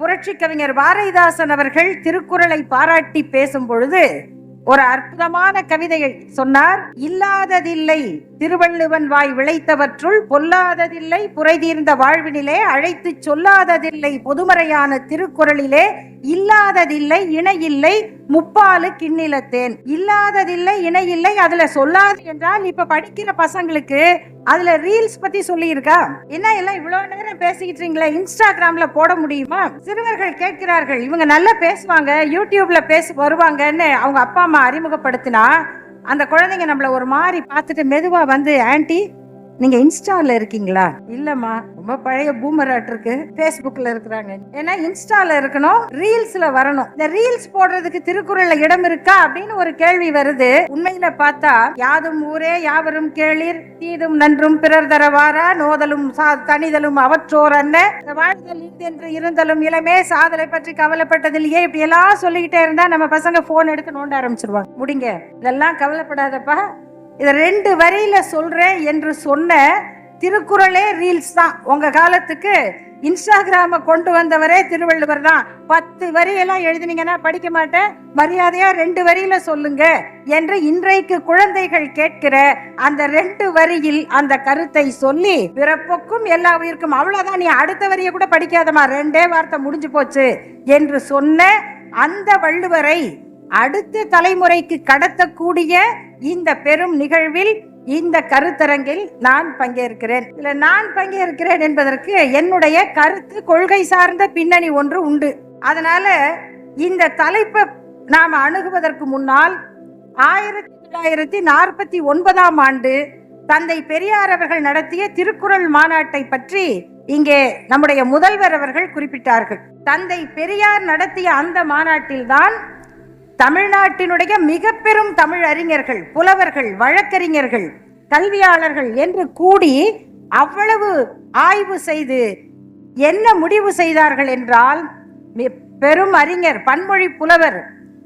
புரட்சி கவிஞர் பாரதிதாசன் அவர்கள் திருக்குறளை பாராட்டி பேசும் பொழுது ஒரு அற்புதமான கவிதையை சொன்னார். இல்லாததில்லை திருவள்ளுவன் வாய் விளைத்தவற்றுள் பொல்லாததில்லை புரைதீர்ந்த வாழ்வினிலே அழைத்து சொல்லாததில்லை பொதுமறையான திருக்குறளிலே இல்லாததில்லை இணையில்லை முப்பாலு கிண்ணிலத்தேன் இல்லாததில்லை இணையில்லை அதுல சொல்லாது என்றால் இப்ப படிக்கிற பசங்களுக்கு அதுல ரீல்ஸ் பத்தி சொல்லியிருக்கா? என்ன எல்லாம் இவ்வளவு நேரம் பேசிக்கிட்டு இருக்கீங்களே இன்ஸ்டாகிராம்ல போட முடியுமா? சிறுவர்கள் கேட்கிறார்கள் இவங்க நல்லா பேசுவாங்க யூடியூப்ல பேசி வருவாங்கன்னு அவங்க அப்பா அம்மா அறிமுகப்படுத்தினா அந்த குழந்தைங்க நம்மள ஒரு மாதிரி பார்த்துட்டு மெதுவா வந்து ஆன்டி நீங்க இன்ஸ்டால இருக்கீங்களா? இல்லம்மா ரொம்ப பழைய பூமராட் இருக்கு. பேஸ்புக்ல இருக்கிறாங்க. ஏன்னா இன்ஸ்டால இருக்கணும் ரீல்ஸ்ல வரணும். இந்த ரீல்ஸ் போடுறதுக்கு திருக்குறள்ல இடம் இருக்கா அப்படின்னு ஒரு கேள்வி வருது. உண்மையில பார்த்தா யாதும் ஊரே யாவரும் கேளிர் தீதும் நன்றும் பிறர் தரவாரா நோதலும் சா- தனிதலும் அவற்றோர் அன்ன. இந்த வாழ்தல் என்று இருந்தலும் இளமே சாதலை பற்றி கவலைப்பட்டதில்லையே இப்படி எல்லாம் சொல்லிக்கிட்டே இருந்தா நம்ம பசங்க போன் எடுத்து நோண்ட ஆரம்பிச்சிருவாங்க. முடிங்க. இதெல்லாம் கவலைப்படாதப்பா. இதை ரெண்டு வரியில சொல்றேன் என்று சொன்ன திருக்குறளே ரீல்ஸ் தான். உங்க காலத்துக்கு இன்ஸ்டாகிராம கொண்டு வந்தவரே திருவள்ளுவர் தான். பத்து வரியெல்லாம் எழுதினீங்கன்னா படிக்க மாட்டேன். மரியாதையா ரெண்டு வரியில சொல்லுங்க என்று இன்றைக்கு குழந்தைகள் கேட்கிற அந்த ரெண்டு வரியில் அந்த கருத்தை சொல்லி பிறப்புக்கும் எல்லா உயிருக்கும் அவ்வளவுதான். நீ அடுத்த வரியை கூட படிக்காதமா ரெண்டே வார்த்தை முடிஞ்சு போச்சு என்று சொன்ன அந்த வள்ளுவரை அடுத்த தலைமுறைக்கு கடத்தக்கூடிய இந்த பெரும் நிகழ்வில் இந்த கருத்தரங்கில் நான் பங்கேற்கிறேன். இதுல நான் பங்கேற்கிறேன் என்பதற்கு என்னுடைய கருத்து கொள்கை சார்ந்த பின்னணி ஒன்று உண்டு. அதனால இந்த தலைப்பை நாம் அணுகுவதற்கு முன்னால் ஆயிரத்தி தொள்ளாயிரத்தி நாற்பத்தி ஒன்பதாம் ஆண்டு தந்தை பெரியார் அவர்கள் நடத்திய திருக்குறள் மாநாட்டை பற்றி இங்கே நம்முடைய முதல்வர் அவர்கள் குறிப்பிட்டார்கள். தந்தை பெரியார் நடத்திய அந்த மாநாட்டில்தான் தமிழ்நாட்டினுடைய மிக பெரும் தமிழ் அறிஞர்கள் புலவர்கள் வழக்கறிஞர்கள் கல்வியாளர்கள் என்று கூடி அவ்வளவு ஆய்வு செய்து என்ன முடிவு செய்தார்கள் என்றால் பெரும் அறிஞர் பன்மொழி புலவர்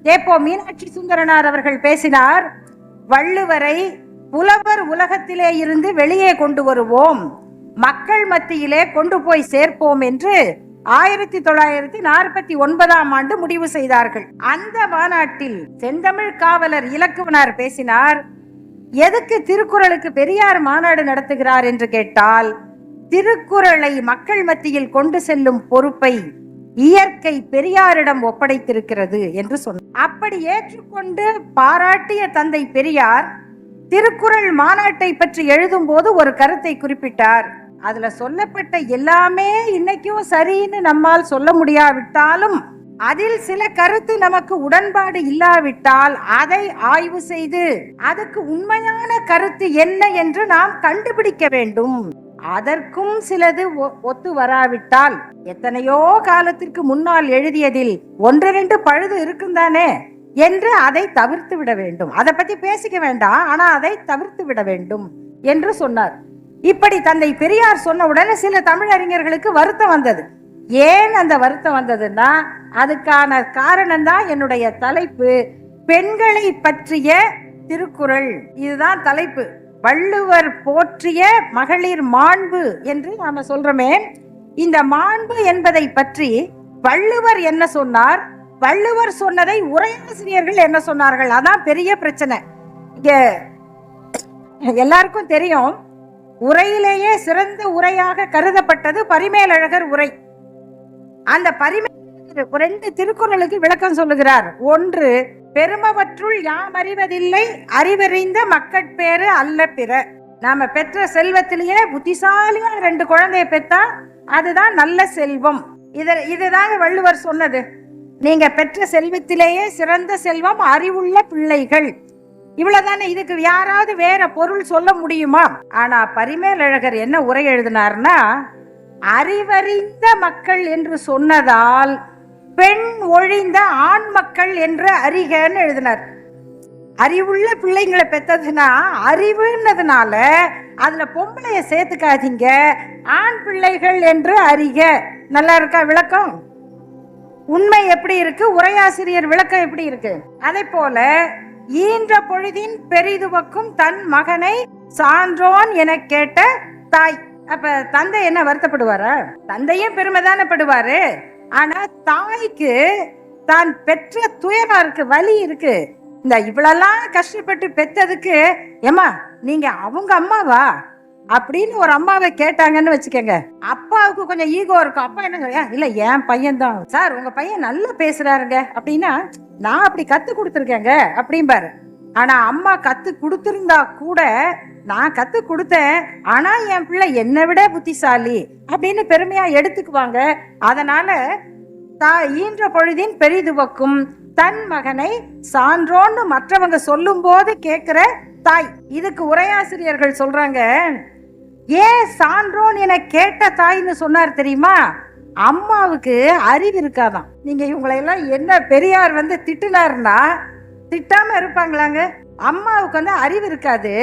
தேப்போ மீனாட்சி சுந்தரனார் அவர்கள் பேசினார் வள்ளுவரை புலவர் உலகத்திலே இருந்து வெளியே கொண்டு வருவோம் மக்கள் மத்தியிலே கொண்டு போய் சேர்ப்போம் என்று ஆயிரத்தி தொள்ளாயிரத்தி நாற்பத்தி ஒன்பதாம் ஆண்டு முடிவு செய்தார்கள். அந்த மாநாட்டில் செந்தமிழ் காவலர் இலக்குவனார் பேசினார் எதுக்கு திருக்குறளுக்கு பெரியார் மாநாடு நடத்துகிறார்? என்று கேட்டால் திருக்குறளை மக்கள் மத்தியில் கொண்டு செல்லும் பொறுப்பை இயற்கை பெரியாரிடம் ஒப்படைத்திருக்கிறது என்று சொன்னார். அப்படி ஏற்றுக்கொண்டு பாராட்டிய தந்தை பெரியார் திருக்குறள் மாநாட்டை பற்றி எழுதும்போது ஒரு கருத்தை குறிப்பிட்டார். அதுல சொல்லப்பட்ட எல்லாமே இன்னைக்கும் சரின்னு நம்மால் சொல்ல முடியாவிட்டாலும் அதில் சில கருத்து நமக்கு உடன்பாடு இல்லாவிட்டால் அதை ஆய்வு செய்து அதுக்கு உண்மையான கருத்து என்ன என்று நாம் கண்டுபிடிக்க வேண்டும். அதற்கும் சிலது ஒ- ஒத்து வராவிட்டால் எத்தனையோ காலத்திற்கு முன்னால் எழுதியதில் ஒன்று ரெண்டு பழுது இருக்கும் தானே என்று அதை தவிர்த்து விட வேண்டும். அதை பத்தி பேசிக்க வேண்டாம் ஆனா அதை தவிர்த்து விட வேண்டும் என்று சொன்னார். இப்படி தந்தை பெரியார் சொன்ன உடனே சில தமிழறிஞர்களுக்கு வருத்தம் வந்தது. ஏன் அந்த வருத்தம் வந்ததுன்னா அதுக்கான காரணம் தான் என்னுடைய தலைப்பு. பெண்களை பற்றிய திருக்குறள். இதுதான் தலைப்பு. வள்ளுவர் போற்றிய மகளிர் மாண்பு என்று நாம சொல்றோமே. இந்த மாண்பு என்பதை பற்றி வள்ளுவர் என்ன சொன்னார்? வள்ளுவர் சொன்னதை உரையாசிரியர்கள் என்ன சொன்னார்கள்? அதான் பெரிய பிரச்சனை. இங்க எல்லாருக்கும் தெரியும் உரையிலேயே சிறந்த உரையாக கருதப்பட்டது பரிமேலழகர் உரை. அந்த பரிமேலழகர் ரெண்டு திருக்குறளுக்கு விளக்கம் சொல்லுகிறார். ஒன்று பெருமவற்றுள் யாம் அறிவதில்லை அறிவறிந்த மக்கட்பேறு அல்ல பிற. நாம பெற்ற செல்வத்திலேயே புத்திசாலியா ரெண்டு குழந்தைய பெத்தா அதுதான் நல்ல செல்வம். இத இதுதாங்க வள்ளுவர் சொன்னது. நீங்க பெற்ற செல்வத்திலேயே சிறந்த செல்வம் அறிவுள்ள பிள்ளைகள். இவ்வளவுதானே? இதுக்கு யாராவது வேற பொருள் சொல்ல முடியுமா? ஆனா பரிமேலழகர் என்ன உரை எழுதினார்னா அறிவறிந்த மக்கள் என்று சொன்னதால் பெண் ஒழிந்த ஆண் மக்கள் என்று அறிகன்னு எழுதினார். அறிவுள்ள பிள்ளைங்களை பெத்ததுன்னா அறிவுன்னதுனால அதுல பொம்பளைய சேர்த்துக்காதீங்க. ஆண் பிள்ளைகள் என்று அறிக. நல்லா இருக்கா விளக்கம்? உண்மை எப்படி இருக்கு? உரையாசிரியர் விளக்கம் எப்படி இருக்கு? அதே போல ஈன்ற பொழுதின் பெரிதுவக்கும் தன் மகனை சான்றோன் என கேட்ட தாய். அப்ப தந்தை என்ன வருத்தப்படுவாரா? தந்தையும் பெருமைதானே படுவாரு ஆனா தாய்க்கு தான் பெற்ற துயரம் இருக்கு வலி இருக்கு. இந்த இவ்வளெல்லாம் கஷ்டப்பட்டு பெத்ததுக்கு ஏமா நீங்க அவங்க அம்மாவா? அப்படின்னு ஒரு அம்மாவை கேட்டாங்கன்னு வச்சுக்கோங்க. அப்பாவுக்கு கொஞ்சம் ஈகோ இருக்கும். அப்பா என்ன சொல்ல இல்ல என் பையன் தான் சார் உங்க பையன் நல்லா பேசுறாருங்க. அப்படின்னா நான் அப்படி கத்து கொடுத்துருக்கேங்க. அப்படிம்பாரு. ஆனா அம்மா கத்து கொடுத்திருந்தா கூட நான் கத்து கொடுத்தேன். ஆனா என் பிள்ளை என்னை விட புத்திசாலி. அப்படின்னு பெருமையா எடுத்துக்குவாங்க. அதனால தா ஈன்ற பொழுதின் பெரிதுவக்கும் தன் மகனை சான்றோன்னு மற்றவங்க சொல்லும் போது கேட்கிற தாய். இதுக்கு உரையாசிரியர்கள் சொல்றாங்க ஏன் சான்றோன் என கேட்ட தாய்ன்னு சொன்னார் தெரியுமா? அம்மாவுக்கு அறிவு இருக்காதான் நீங்க இவங்களை எல்லாம் என்ன பெரியார் வந்து திட்டுனாருன்னா திட்டாம இருப்பாங்களாங்க? அம்மாவுக்கு வந்து அறிவு இருக்காது.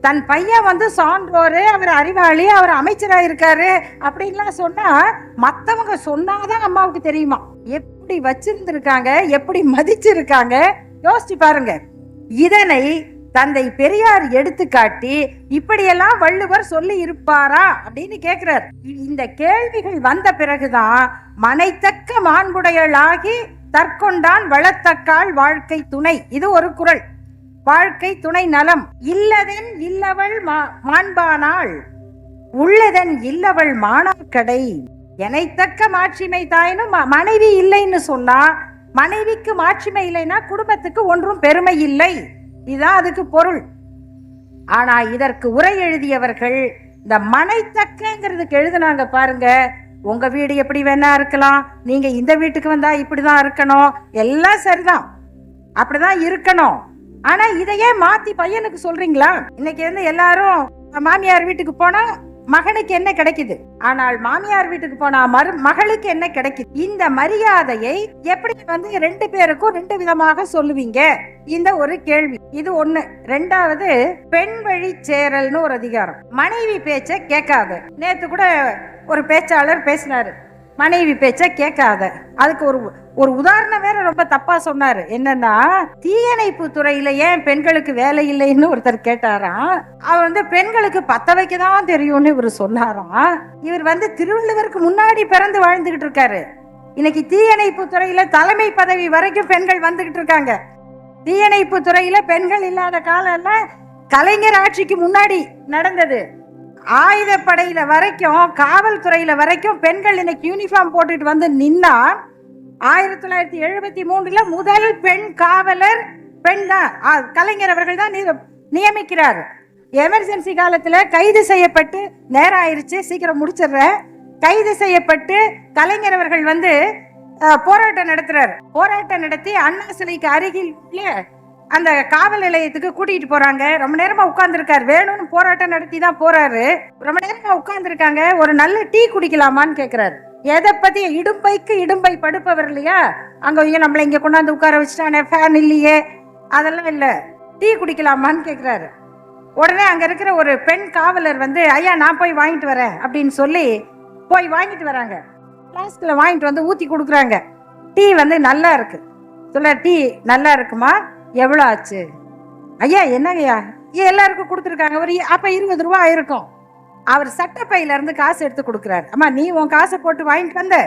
தன் பையன் வந்து சான்றோரு அவர் அறிவாளி அவர் அமைச்சரா இருக்காரு அப்படின்லாம் சொன்னா மத்தவங்க சொன்னாதான் அம்மாவுக்கு தெரியுமா? எப்படி வச்சிருந்திருக்காங்க எப்படி மதிச்சிருக்காங்க? யோசிச்சு பாருங்க. இதனை தந்தை பெரியார் எடுத்துக்காட்டி இப்படியெல்லாம் வள்ளுவர் சொல்லி இருப்பாரா அப்படின்னு கேக்குறார். இந்த கேள்விகள் வந்த பிறகுதான் மனைத்தக்க மாண்புடையளாகி தற்கொண்டான் வளத்தக்கால் வாழ்க்கை துணை. இது ஒரு குறள் வாழ்க்கை துணை நலம். இல்லதென் இல்லவள் மா- மாண்பானாள். உள்ளதன் இல்லவள் மாணாக்கடை எனைத்தக்க மாட்சிமை தாயினும் ம- மனைவி இல்லைன்னு சொன்னா மனைவிக்கு மாட்சிமை இல்லைன்னா குடும்பத்துக்கு ஒன்றும் பெருமை இல்லை. இதுதான் அதுக்கு பொருள். ஆனா இதற்கு உரை எழுதியவர்கள் இந்த மனைத்தக்கங்கிறதுக்கு எழுதுனாங்க பாருங்க. உங்க வீடு எப்படி வேணா இருக்கலாம். நீங்க இந்த வீட்டுக்கு வந்தா இப்படிதான் இருக்கணும். எல்லாம் சரிதான். அப்படிதான் இருக்கணும். ஆனா இதையே மாத்தி பையனுக்கு சொல்றீங்களா? இன்னைக்கு வந்து எல்லாரும் மாமியார் வீட்டுக்கு போனா மகனுக்கு என்ன கிடைக்குது? ஆனால் மாமியார் வீட்டுக்கு போனா மறு மகளுக்கு என்ன கிடைக்குது? இந்த மரியாதையை எப்படி வந்து ரெண்டு பேருக்கும் ரெண்டு விதமாக சொல்லுவீங்க? இந்த ஒரு கேள்வி. இது ஒண்ணு. ரெண்டாவது பெண் வழி சேரல்னு ஒரு அதிகாரம். மனைவி பேச்ச கேட்காத. நேத்து கூட ஒரு பேச்சாளர் பேசினாரு. மனைவி பேச்ச கேட்காத. அதுக்கு ஒரு ஒரு உதாரணம் வேற ரொம்ப தப்பா சொன்னாரு. என்னன்னா தீயணைப்பு துறையில ஏன் பெண்களுக்கு வேலை இல்லைன்னு ஒருத்தர் கேட்டாராம். அவர் வந்து பெண்களுக்கு பத்த வைக்க தான் தெரியும்னு இவர் சொன்னாராம். இவர் வந்து திருவள்ளுவருக்கு முன்னாடி பிறந்து வாழ்ந்துகிட்டு இருக்காரு. இன்னைக்கு தீயணைப்பு துறையில தலைமை பதவி வரைக்கும் பெண்கள் வந்துகிட்டு இருக்காங்க. தீயணைப்பு துறையில பெண்கள் இல்லாத காலம் எல்லாம் கலைஞர் ஆட்சிக்கு முன்னாடி நடந்தது. ஆயுதப்படையில வரைக்கும் காவல்துறையில வரைக்கும் பெண்கள் இன்னைக்கு யூனிஃபார்ம் போட்டுட்டு வந்து நின்னா ஆயிரத்தி தொள்ளாயிரத்தி எழுபத்தி மூன்றுல முதல் பெண் காவலர் பெண் தான் ஆ, கலைஞர் அவர்கள் தான் நிய- நியமிக்கிறார். எமர்ஜென்சி காலத்துல கைது செய்யப்பட்டு நேரம் ஆயிடுச்சு சீக்கிரம் முடிச்சிடுறேன். கைது செய்யப்பட்டு கலைஞர் அவர்கள் வந்து போராட்டம் நடத்துறார். போராட்டம் நடத்தி அண்ணா சிலைக்கு அருகில் அந்த காவல் நிலையத்துக்கு கூட்டிட்டு போறாங்க. ரொம்ப நேரமா உட்கார்ந்துருக்காரு. வேணும்னு போராட்டம் நடத்தி தான் போறாரு. ரொம்ப நேரமா உட்கார்ந்துருக்காங்க. ஒரு நல்ல டீ குடிக்கலாமான்னு கேக்குறாரு. எதை பத்தி இடும்பைக்கு இடும்பை படுப்பவர் இல்லையா? அங்க ஐயோ நம்மள இங்க கொண்டாந்து உட்கார வச்சுட்டானே ஃபேன் இல்லையே. அதெல்லாம் இல்ல. டீ குடிக்கலாமான்னு கேக்குறாரு. உடனே அங்க இருக்கிற ஒரு பெண் காவலர் வந்து ஐயா நான் போய் வாங்கிட்டு வரேன் அப்படின்னு சொல்லி போய் வாங்கிட்டு வராங்க. ஃப்ளாஸ்கில் வாங்கிட்டு வந்து ஊத்தி கொடுக்குறாங்க. டீ வந்து நல்லா இருக்கு. சொல்ல டீ நல்லா இருக்குமா? எவ்வளோ ஆச்சு? ஐயா என்னங்கய்யா? ஐயா எல்லாருக்கும் கொடுத்துருக்காங்க. ஒரு அப்போ அப்ப இருபது ரூபா ஆயிருக்கும். அவர் சட்டப்பையில இருந்து காசு எடுத்து கொடுக்குறாரு. அம்மா நீ உன் காசை போட்டு வாங்கிட்டு வந்த.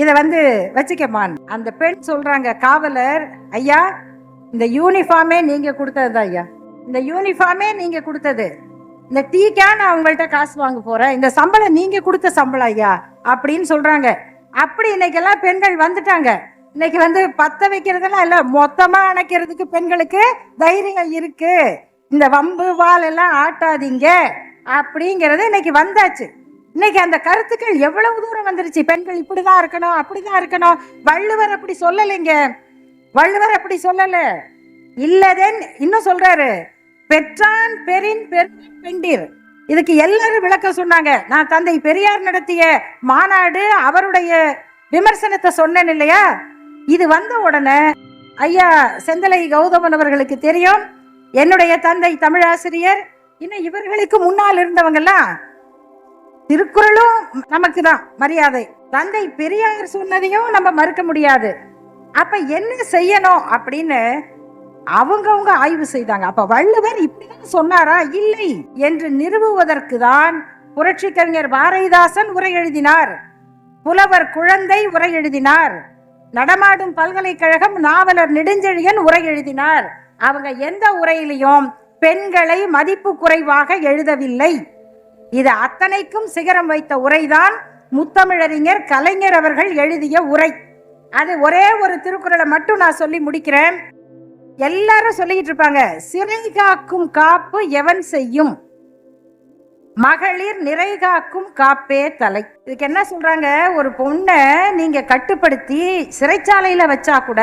இதை வந்து வச்சுக்கமான் அந்த பெண் சொல்றாங்க காவலர் ஐயா இந்த யூனிஃபார்மே நீங்க கொடுத்தது ஐயா. இந்த யூனிஃபார்மே நீங்க கொடுத்தது. இந்த டீக்கா நான் உங்கள்கிட்ட காசு வாங்க போறேன். இந்த சம்பளம் நீங்க கொடுத்த சம்பளம் ஐயா. அப்படின்னு சொல்றாங்க. அப்படி இன்னைக்கெல்லாம் பெண்கள் வந்துட்டாங்க. இன்னைக்கு வந்து பத்த வைக்கிறதெல்லாம் இல்ல மொத்தமா அணைக்கிறதுக்கு பெண்களுக்கு தைரியம் இருக்கு. இந்த வம்பு வால் எல்லாம் ஆட்டாதீங்க. அப்படிங்கிறது இன்னைக்கு வந்தாச்சு. இன்னைக்கு அந்த கருத்துக்கள் எவ்வளவு தூரம் வந்துருச்சு? பெண்கள் இப்படிதான் இருக்கணும் அப்படிதான் இருக்கணும். வள்ளுவர் அப்படி சொல்லலைங்க. வள்ளுவர் அப்படி சொல்லல. இல்லதென் இன்னும் சொல்றாரு பெற்றான் பெரின் பெருமைன் பெண்டீர். இதுக்கு எல்லாரும் விளக்கம் சொன்னாங்க. நான் தந்தை பெரியார் நடத்திய மாநாடு அவருடைய விமர்சனத்தை சொன்னேன் இல்லையா? இது வந்த உடனே ஐயா செந்தலை கௌதமன் அவர்களுக்கு தெரியும். என்னுடைய தந்தை தமிழாசிரியர். இன்னும் இவர்களுக்கு முன்னால் இருந்தவங்கெல்லாம் திருக்குறளும் நமக்கு தான் மரியாதை. தந்தை பெரியார் சொன்னதையும் நம்ம மறுக்க முடியாது. அப்ப என்ன செய்யணும் அப்படின்னு அவங்கவுங்க ஆய்வு செய்தாங்க. அப்ப வள்ளுவர் இப்படிதான் சொன்னாரா? இல்லை என்று நிறுவுவதற்கு தான் புரட்சி கவிஞர் பாரதிதாசன் உரை எழுதினார். புலவர் குழந்தை உரை எழுதினார். நடமாடும் பல்கலைக்கழகம் நாவலர் நெடுஞ்செழியன் உரை எழுதினார். அவங்க எந்த உரையிலையும் பெண்களை மதிப்பு குறைவாக எழுதவில்லை. இது அத்தனைக்கும் சிகரம் வைத்த உரைதான் முத்தமிழறிஞர் கலைஞர் அவர்கள் எழுதிய உரை. அது ஒரே ஒரு திருக்குறளை மட்டும் நான் சொல்லி முடிக்கிறேன். எல்லாரும் சொல்லிக்கிட்டு இருப்பாங்க சிறை காக்கும் காப்பு எவன் செய்யும்? மகளிர் நிறை காக்கும் காப்பே தலை. இதுக்கு என்ன சொல்றாங்க? ஒரு பொண்ணை நீங்க கட்டுப்படுத்தி சிறைச்சாலையில வச்சா கூட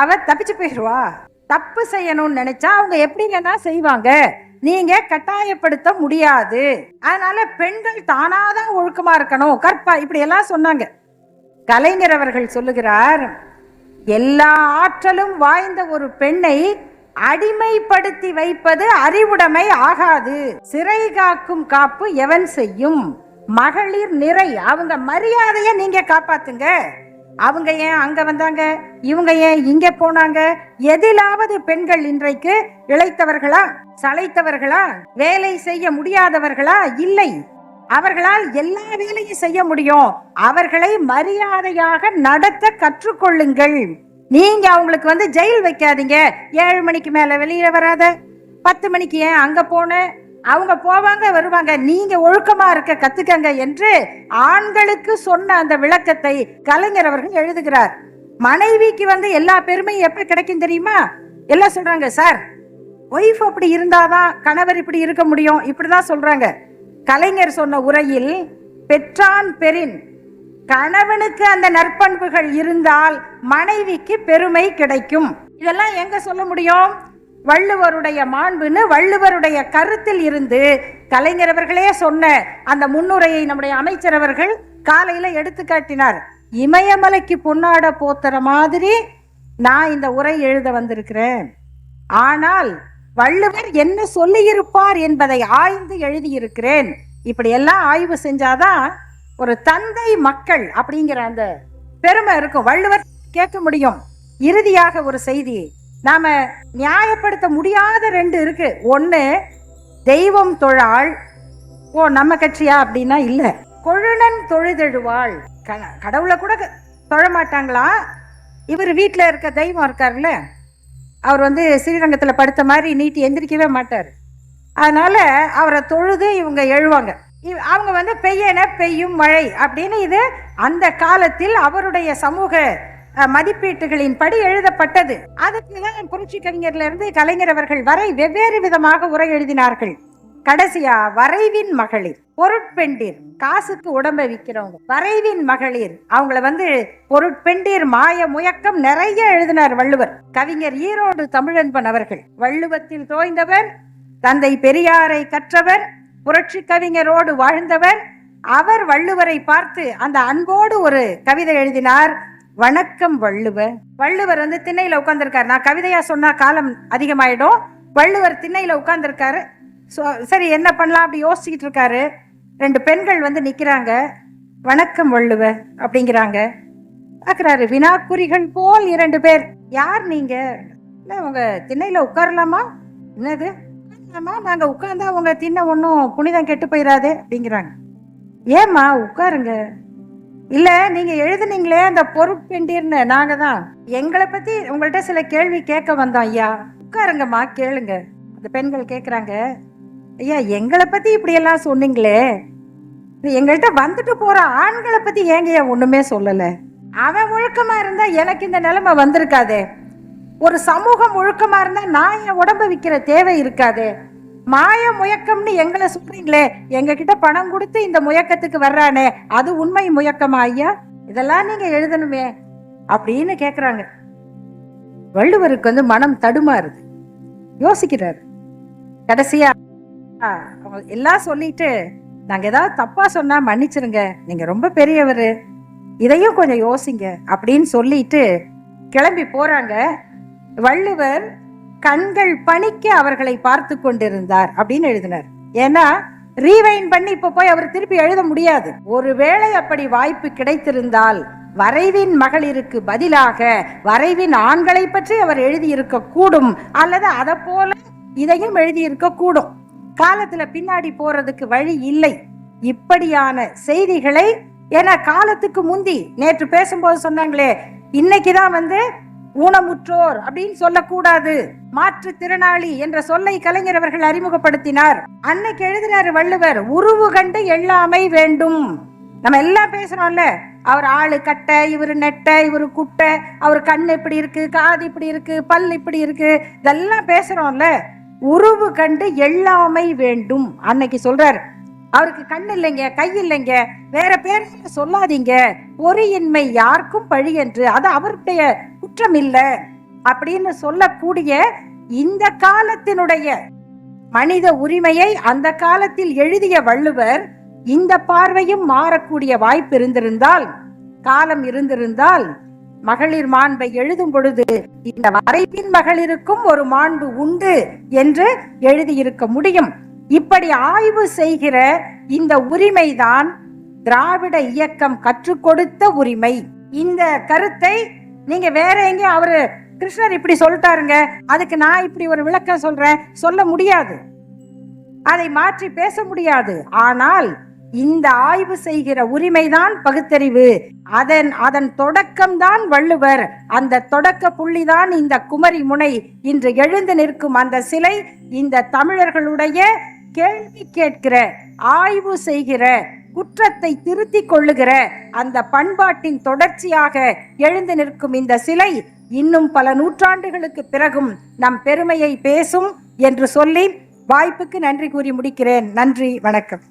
அவ தப்பிச்சு போயிடுவா தப்பு செய்யணும்னு நினைச்சா அவங்க எப்படிங்கன்னா செய்வாங்க. நீங்க கட்டாயப்படுத்த முடியாது. அதனால பெண்கள் தானாதான் ஒழுக்கமா இருக்கணும். கற்பா இப்படி எல்லாம் சொன்னாங்க. கலைஞர் அவர்கள் சொல்லுகிறார் எல்லா ஆற்றலும் வாய்ந்த ஒரு பெண்ணை அடிமைப்படுத்தி வைப்பது அறிவுடைமை ஆகாது. சிறை காக்கும் காப்பு எவன் செய்யும்? மகளிர் நிறை அவங்க மரியாதையை நீங்க காப்பாத்துங்க. அவங்க ஏன் அங்க வந்தாங்க? இவங்க ஏன் இங்க போனாங்க? எதிலாவது பெண்கள் இன்றைக்கு இழைத்தவர்களா? சளைத்தவர்களா? வேலை செய்ய முடியாதவர்களா? இல்லை. அவர்களால் எல்லா வேலையும் செய்ய முடியும். அவர்களை மரியாதையாக நடத்த கற்றுக்கொள்ளுங்கள். நீங்க அவங்களுக்கு வந்து ஜெயில் வைக்காதீங்க. ஏழு மணிக்கு மேல வெளியில வராத. பத்து மணிக்கு ஏன் அங்க போன? அவங்க போவாங்க வருவாங்க. நீங்க ஒழுக்கமா இருக்க கத்துக்கங்க என்று ஆண்களுக்கு சொன்ன அந்த விளக்கத்தை கலைஞர் அவர்கள் எழுதுகிறார். மனைவிக்கு வந்து எல்லா பெருமையும் எப்ப கிடைக்கும் தெரியுமா? எல்லாம் சொல்றாங்க சார் ஒய்ஃப் அப்படி இருந்தாதான் கணவர் இப்படி இருக்க முடியும். இப்படிதான் சொல்றாங்க. கலைஞர் சொன்ன உரையில் பெற்றான் பெறின். கணவனுக்கு அந்த நற்பண்புகள் இருந்தால் மனைவிக்கு பெருமை கிடைக்கும். இதெல்லாம் எங்க சொல்ல முடியும்? வள்ளுவருடைய மாண்புன்னு வள்ளுவருடைய கருத்தில் இருந்து கலைஞர் அவர்களே சொன்ன அந்த முன்னுரையை நம்முடைய அமைச்சர் அவர்கள் காலையில எடுத்து காட்டினார். இமயமலைக்கு பொன்னாட போத்துற மாதிரி நான் இந்த உரை எழுத வந்திருக்கிறேன். ஆனால் வள்ளுவர் என்ன சொல்லியிருப்பார் என்பதை ஆய்ந்து எழுதியிருக்கிறேன். இப்படி எல்லாம் ஆய்வு செஞ்சாதான் ஒரு தந்தை மக்கள் அப்படிங்கிற அந்த பெருமை இருக்கும். வள்ளுவர் கேட்க முடியும். இறுதியாக ஒரு செய்தி. நாம நியாயப்படுத்த முடியாத ரெண்டு இருக்கு. ஒன்று தெய்வம் தொழாள். ஓ நம்ம கட்சியா அப்படின்னா இல்லை. கொழுனன் தொழுதெழுவாள். க- கடவுளை கூட தொழ மாட்டாங்களா இவர் வீட்டில் இருக்க தெய்வம் இருக்கார்ல அவர் வந்து ஸ்ரீரங்கத்தில் படுத்த மாதிரி நீட்டி எந்திரிக்கவே மாட்டார். அதனால அவரை தொழுது இவங்க எழுவாங்க. இவ்- அவங்க வந்து பெய்யன பெய்யும் மழை அப்படின்னு இது அந்த காலத்தில் அவருடைய சமூக மதிப்பீட்டுகளின் படி எழுதப்பட்டது. அதற்கு தான் புரட்சி கவிஞர்லேருந்து கலைஞர் அவர்கள் வரை வெவ்வேறு விதமாக உரை எழுதினார்கள். கடைசியா வரைவின் மகளிர் பொருட்பெண்டிர் காசுக்கு உடம்பை விற்கிறவங்க வரைவின் மகளிர். அவங்கள வந்து பொருட்பெண்டிர் மாய முயக்கம் நிறைய எழுதினார் வள்ளுவர். கவிஞர் ஈரோடு தமிழன்பன் அவர்கள். வள்ளுவத்தில் தோய்ந்தவர் தந்தை பெரியாரை கற்றவர் புரட்சி கவிஞரோடு வாழ்ந்தவர். அவர் வள்ளுவரை பார்த்து அந்த அன்போடு ஒரு கவிதை எழுதினார். வணக்கம் வள்ளுவ வள்ளுவர் வந்து திண்ணையில உட்காந்துருக்காரு நான் கவிதையா சொன்னா காலம் அதிகமாயிடும். வள்ளுவர் திண்ணையில உட்காந்துருக்காரு சரி என்ன பண்ணலாம் அப்படி யோசிச்சுக்கிட்டு இருக்காரு. ரெண்டு பெண்கள் வந்து நிக்கிறாங்க. வணக்கம் வள்ளுவ அப்படிங்கிறாங்க. பார்க்குறாரு வினாக்குறிகள் போல் இரண்டு பேர். யார் நீங்க? இல்லை உங்க திண்ணையில உட்காரலாமா? என்னது? ஆமா நாங்க உட்கார்ந்தா உங்க திண்ணை ஒன்றும் புனிதம் கெட்டு போயிடாதே அப்படிங்கிறாங்க. ஏம்மா உட்காருங்க. இல்லை நீங்கள் எழுதுனீங்களே அந்த பொறுப்பெண்டீர்னு நாங்கள் தான். எங்களை பற்றி உங்கள்கிட்ட சில கேள்வி கேட்க வந்தோம் ஐயா. உட்காருங்கம்மா கேளுங்க. அந்த பெண்கள் கேட்குறாங்க ஐயா எங்களை பற்றி இப்படியெல்லாம் சொன்னீங்களே. இது எங்கள்கிட்ட வந்துட்டு போகிற ஆண்களை பற்றி ஏங்கய்யா ஒன்றுமே சொல்லலை? அவன் ஒழுக்கமாக இருந்தால் எனக்கு இந்த நிலைமை வந்திருக்காதே. ஒரு சமூகம் ஒழுக்கமாக இருந்தால் நான் என் உடம்ப விற்கிற தேவை இருக்காதே. மாய முயக்கம்னு எங்களை சொல்றீங்களே எங்க கிட்ட பணம் கொடுத்து இந்த முயக்கத்துக்கு வர்றானே அது உண்மை முயக்கமா ஐயா? இதெல்லாம் நீங்க எழுதணுமே அப்படின்னு கேக்குறாங்க. வள்ளுவருக்கு வந்து மனம் தடுமாறுது. யோசிக்கிறாரு. கடைசியா ஆ, எல்லாம் சொல்லிட்டு நாங்க ஏதாவது தப்பா சொன்னா மன்னிச்சிருங்க நீங்க ரொம்ப பெரியவர் இதையும் கொஞ்சம் யோசிங்க அப்படின்னு சொல்லிட்டு கிளம்பி போறாங்க. வள்ளுவர் கண்கள் பணிக்க அவர்களை பார்த்து கொண்டிருந்தார் அப்படின்னு எழுதினார். ஏன்னா ரீவைன் பண்ணி இப்ப போய் அவர் திருப்பி எழுத முடியாது. ஒருவேளை அப்படி வாய்ப்பு கிடைத்திருந்தால் வரைவின் மகளிருக்கு பதிலாக வரைவின் ஆண்களை பற்றி அவர் எழுதியிருக்க கூடும். அல்லது அதை போல இதையும் எழுதியிருக்க கூடும். காலத்துல பின்னாடி போறதுக்கு வழி இல்லை. இப்படியான செய்திகளை ஏன்னா காலத்துக்கு முந்தி நேற்று பேசும்போது சொன்னாங்களே இன்னைக்கு தான் வந்து ஊனமுற்றோர் அப்படின்னு சொல்லக்கூடாது. மாற்றுத்திறனாளி என்ற சொல்லை கலைஞர் அவர்கள் அறிமுகப்படுத்தினார். அன்னைக்கு எழுதினாரு வள்ளுவர் உருவு கண்டு எல்லாமை வேண்டும். நம்ம எல்லாம் பேசுறோம்ல அவர் ஆளு கட்டை இவர் நெட்டை இவர் குட்டை அவர் கண் இப்படி இருக்கு காது இப்படி இருக்கு பல் இப்படி இருக்கு இதெல்லாம் பேசுறோம்ல. உருவு கண்டு எல்லாமை வேண்டும். அன்னைக்கு சொல்றாரு அவருக்கு கண் இல்லைங்க கை இல்லைங்க. வேற பேர் சொல்லாதீங்க. பொறியின்மை யாருக்கும் பழி என்று. அது அவருடைய குற்றம் இல்லை. அப்படின்னு சொல்லக்கூடிய இந்த காலத்தினுடைய மனித உரிமையை அந்த காலத்தில் எழுதிய வள்ளுவர் இந்த பார்வையும் மாறக்கூடிய வாய்ப்பு இருந்திருந்தால் காலம் இருந்திருந்தால் மகளிர் மாண்பை எழுதும் பொழுது இந்த வரைப்பின் மகளிருக்கும் ஒரு மாண்பு உண்டு என்று எழுதியிருக்க முடியும். இப்படி ஆய்வு செய்கிற இந்த உரிமைதான் திராவிட இயக்கம் கற்றுக்கொடுத்த உரிமை. இந்த கருத்தை நீங்க வேற எங்கேயும் அவரு கிருஷ்ணர் இப்படி சொல்லிட்டாருங்க. அதுக்கு நான் இப்படி ஒரு விளக்கம் சொல்றேன். சொல்ல முடியாது. அதை மாற்றி பேச முடியாது. ஆனால் இந்த ஆய்வு செய்கிற உரிமைதான் பகுத்தறிவு. அதன் அதன் தொடக்கம்தான் வள்ளுவர். அந்த தொடக்க புள்ளிதான் இந்த குமரி முனை இன்று எழுந்து நிற்கும் அந்த சிலை இந்த தமிழர்களுடைய கேள்வி கேட்கிற ஆய்வு செய்கிற குற்றத்தை திருத்திக் கொள்ளுகிற அந்த பண்பாட்டின் தொடர்ச்சியாக எழுந்து நிற்கும் இந்த சிலை இன்னும் பல நூற்றாண்டுகளுக்கு பிறகும் நம் பெருமையை பேசும் என்று சொல்லி வாய்ப்புக்கு நன்றி கூறி முடிக்கிறேன். நன்றி வணக்கம்.